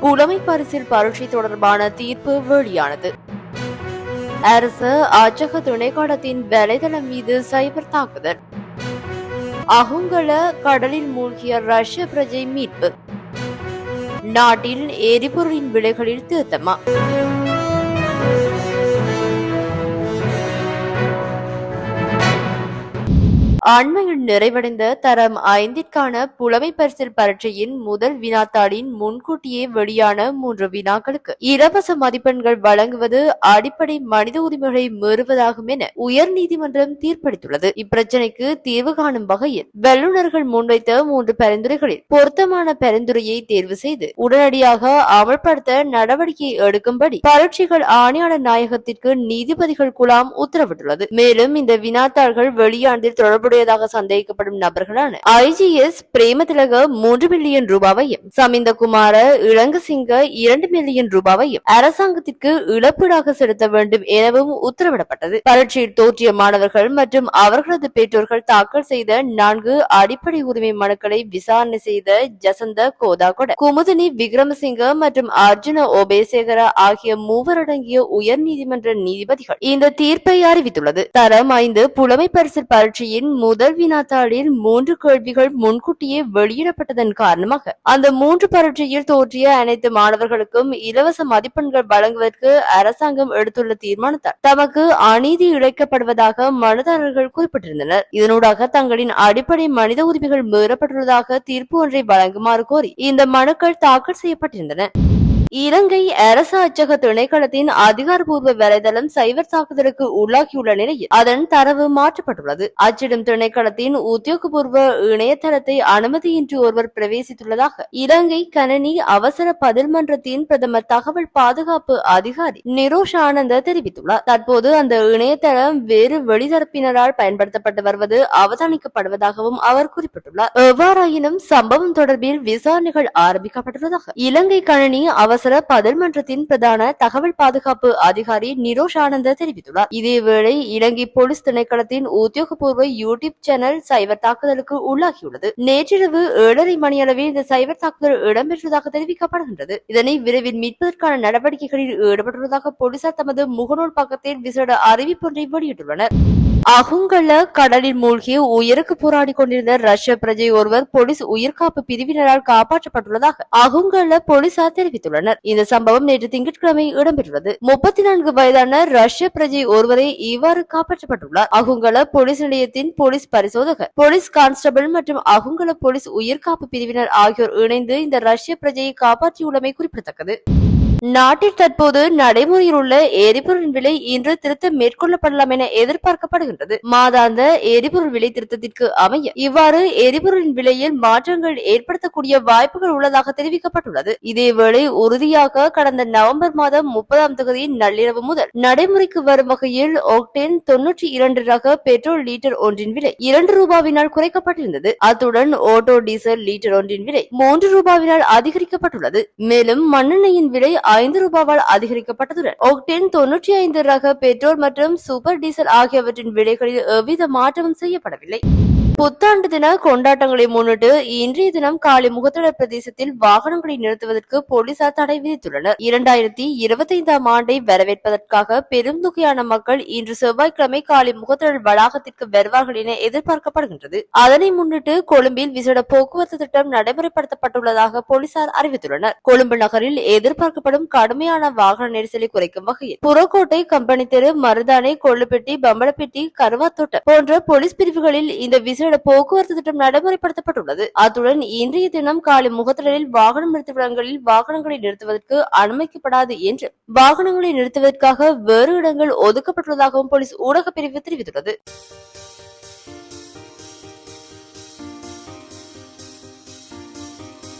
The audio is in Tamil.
புலமை பரிசில் பரீட்சை தொடர்பான தீர்ப்பு வெளியானது. அரசு அச்சக திணைக்களத்தின் வலைதளம் மீது சைபர் தாக்குதல். அகுங்கள கடலில் மூழ்கிய ரஷ்ய பிரஜை மீட்பு. நாட்டில் எரிபொருளின் விலைகளில் திருத்தமா? அண்மையில் நிறைவடைந்த தரம் ஐந்திற்கான புலமை பரிசில் பரீட்சையின் முதல் வினாத்தாளின் முன்கூட்டியே வெளியான மூன்று வினாக்களுக்கு இலவச மதிப்பெண்கள் வழங்குவது அடிப்படை மனித உரிமைகளை மீறுவதாகும் என உயர்நீதிமன்றம் தீர்ப்பளித்துள்ளது. இப்பிரச்சினைக்கு தீர்வு காணும் வகையில் வல்லுநர்கள் முன்வைத்த மூன்று பரிந்துரைகளில் பொருத்தமான பரிந்துரையை தேர்வு செய்து உடனடியாக அமல்படுத்த நடவடிக்கை எடுக்கும்படி பரீட்சைகள் ஆணையாளர் நாயகத்திற்கு நீதிபதிகள் குழாம் உத்தரவிட்டுள்ளது. மேலும் இந்த வினாத்தாள்கள் வெளியானதில் தொடர்புடையதாக சந்தேகிக்கப்படும் நபர்களான ஐஜிஎஸ் பிரேமதிலக மூன்று மில்லியன் ரூபாவையும் சமிந்தகுமார இளங்கசிங்க இரண்டு மில்லியன் ரூபாவையும் அரசாங்கத்திற்கு இழப்பீடாக செலுத்த வேண்டும் எனவும் உத்தரவிடப்பட்டது. பரீட்சையில் தோற்றிய மாணவர்கள் மற்றும் அவர்களது பெற்றோர்கள் தாக்கல் செய்த நான்கு அடிப்படை உரிமை மனுக்களை விசாரணை செய்த ஜசந்த கோதாகொட குமுதினி விக்ரமசிங்க மற்றும் அர்ஜுன ஓபேசேகர ஆகிய மூவரடங்கிய உயர்நீதிமன்ற நீதிபதிகள் இந்த தீர்ப்பை அறிவித்துள்ளது. தரம் ஐந்து புலமை பரிசில் பரீட்சையின் முதல் வினாத்தாளில் மூன்று கேள்விகள் முன்கூட்டியே வெளியிடப்பட்டதன் காரணமாக அந்த மூன்று பரீட்சையில் தோற்றிய அனைத்து மாணவர்களுக்கும் இலவச மதிப்பெண்கள் வழங்குவதற்கு அரசாங்கம் எடுத்துள்ள தீர்மானத்தால் தமக்கு அநீதி இழைக்கப்படுவதாக மனுதாரர்கள் குறிப்பிட்டிருந்தனர். இதனூடாக தங்களின் அடிப்படை மனித உரிமைகள் மீறப்பட்டுள்ளதாக தீர்ப்பு ஒன்றை வழங்குமாறு கோரி இந்த மனுக்கள் தாக்கல் செய்யப்பட்டிருந்தன. இலங்கை அரச அச்சக திணைக்களத்தின் அதிகாரப்பூர்வ வலைதளம் சைபர் தாக்குதலுக்கு உள்ளாகியுள்ள நிலையில் அதன் தரவு மாற்றப்பட்டுள்ளது. அச்சிடும் திணைக்களத்தின் உத்தியோகபூர்வ இணையதளத்தை அனுமதியின்றி ஒருவர் பிரவேசித்துள்ளதாக இலங்கை கணனி அவசர பதில் மன்றத்தின் பிரதமர் தகவல் பாதுகாப்பு அதிகாரி நிரோஷ் ஆனந்த தெரிவித்துள்ளார். தற்போது அந்த இணையதளம் வேறு வெளிதரப்பினரால் பயன்படுத்தப்பட்டு வருவது அவதானிக்கப்படுவதாகவும் அவர் குறிப்பிட்டுள்ளார். எவ்வாறாயினும் சம்பவம் தொடர்பில் விசாரணைகள் ஆரம்பிக்கப்பட்டுள்ளதாக இலங்கை கணனி அவசர பதில் மன்றத்தின் பிரதான தகவல் பாதுகாப்பு அதிகாரி நிரோஷ் ஆனந்த தெரிவித்துள்ளார். இதேவேளை இலங்கை போலீஸ் திணைக்களத்தின் உத்தியோகபூர்வ யூடியூப் சேனல் சைபர் தாக்குதலுக்கு உள்ளாகியுள்ளது. நேற்றிரவு ஏழரை மணியளவில் இந்த சைபர் தாக்குதல் இடம்பெற்றதாக தெரிவிக்கப்படுகின்றது. இதனை விரைவில் மீட்பதற்கான நடவடிக்கைகளில் ஈடுபட்டுள்ளதாக போலீசார் தமது முகநூல் பக்கத்தில் விசேட அறிவிப்பொன்றை வெளியிட்டுள்ளனர். அகுங்கள கடலில் மூழ்கி உயிருக்கு போராடி கொண்டிருந்த ரஷ்ய பிரஜை ஒருவர் போலீஸ் உயிர்காப்பு பிரிவினரால் காப்பாற்றப்பட்டுள்ளதாக அகுங்கள போலீசார் தெரிவித்துள்ளனர். இந்த சம்பவம் நேற்று திங்கட்கிழமை இடம்பெற்றுள்ளது. முப்பத்தி நான்கு வயதான ரஷ்ய பிரஜை ஒருவரை இவ்வாறு காப்பாற்றப்பட்டுள்ளார். அகுங்கள போலீஸ் நிலையத்தின் போலீஸ் பரிசோதகர் போலீஸ் கான்ஸ்டபிள் மற்றும் அகுங்கள போலீஸ் உயிர்காப்பு பிரிவினர் ஆகியோர் இணைந்து இந்த ரஷ்ய பிரஜையை காப்பாற்றியுள்ளமை குறிப்பிடத்தக்கது. நாட்டில் தற்போது நடைமுறையில் உள்ள எரிபொருளின் விலை இன்று திருத்தம் மேற்கொள்ளப்படலாம் என எதிர்பார்க்கப்படுகின்றது. மாதாந்த எரிபொருள் விலை திருத்தத்திற்கு அமைய இவ்வாறு எரிபொருளின் விலையில் மாற்றங்கள் ஏற்படுத்தக்கூடிய வாய்ப்புகள் உள்ளதாக தெரிவிக்கப்பட்டுள்ளது. இதேவேளை உறுதியாக கடந்த நவம்பர் மாதம் முப்பதாம் தேதி நள்ளிரவு முதல் நடைமுறைக்கு வரும் வகையில் ஒக்டேன் தொன்னூற்றி இரண்டு ரக பெட்ரோல் லீட்டர் ஒன்றின் விலை இரண்டு ரூபாவினால் குறைக்கப்பட்டிருந்தது. அத்துடன் ஓட்டோ டீசல் லீட்டர் ஒன்றின் விலை மூன்று ரூபாவினால் அதிகரிக்கப்பட்டுள்ளது. மேலும் மண்ணெண்ணெயின் விலை ஐந்து ரூபாவால் அதிகரிக்கப்பட்டதுடன் ஒக்டேன் தொன்னூற்றி ஐந்து ரக பெட்ரோல் மற்றும் சூப்பர் டீசல் ஆகியவற்றின் விலைகளில் எவ்வித மாற்றமும் செய்யப்படவில்லை. புத்தாண்டு தின கொண்டாட்டங்களை முன்னிட்டு இன்றைய தினம் காலை முகத்தட பிரதேசத்தில் வாகனங்களை நிறுத்துவதற்கு போலீசார் தடை விதித்துள்ளனர். இரண்டாயிரத்தி இருபத்தி ஐந்தாம் ஆண்டை வரவேற்பதற்காக பெரும் தொகையான மக்கள் இன்று செவ்வாய்க்கிழமை காலை முகத்தடல் வளாகத்திற்கு வருவார்கள் என எதிர்பார்க்கப்படுகின்றது. அதனை முன்னிட்டு கொழும்பில் விசேட போக்குவரத்து திட்டம் நடைமுறைப்படுத்தப்பட்டுள்ளதாக போலீசார் அறிவித்துள்ளனர். கொழும்பு நகரில் எதிர்பார்க்கப்படும் கடுமையான வாகன நெரிசலை குறைக்கும் வகையில் புறக்கோட்டை கம்பெனி தெரு மருதானை கொள்ளுப்பட்டி பம்பளப்பட்டி கருவாத்தோட்டம் போன்ற போலீஸ் பிரிவுகளில் இந்த விசேட போக்குவரத்து திட்டம் நடைமுறைப்படுத்தப்பட்டுள்ளது. அத்துடன் இன்றைய தினம் காலை முகத்திடலில் வாகனம் நிறுத்துமிடங்களில் வாகனங்களை நிறுத்துவதற்கு அனுமதிக்கப்படாது என்று வாகனங்களை நிறுத்துவதற்காக வேறு இடங்கள் ஒதுக்கப்பட்டுள்ளதாகவும் போலீஸ் ஊடகப் பிரிவு தெரிவித்துள்ளது.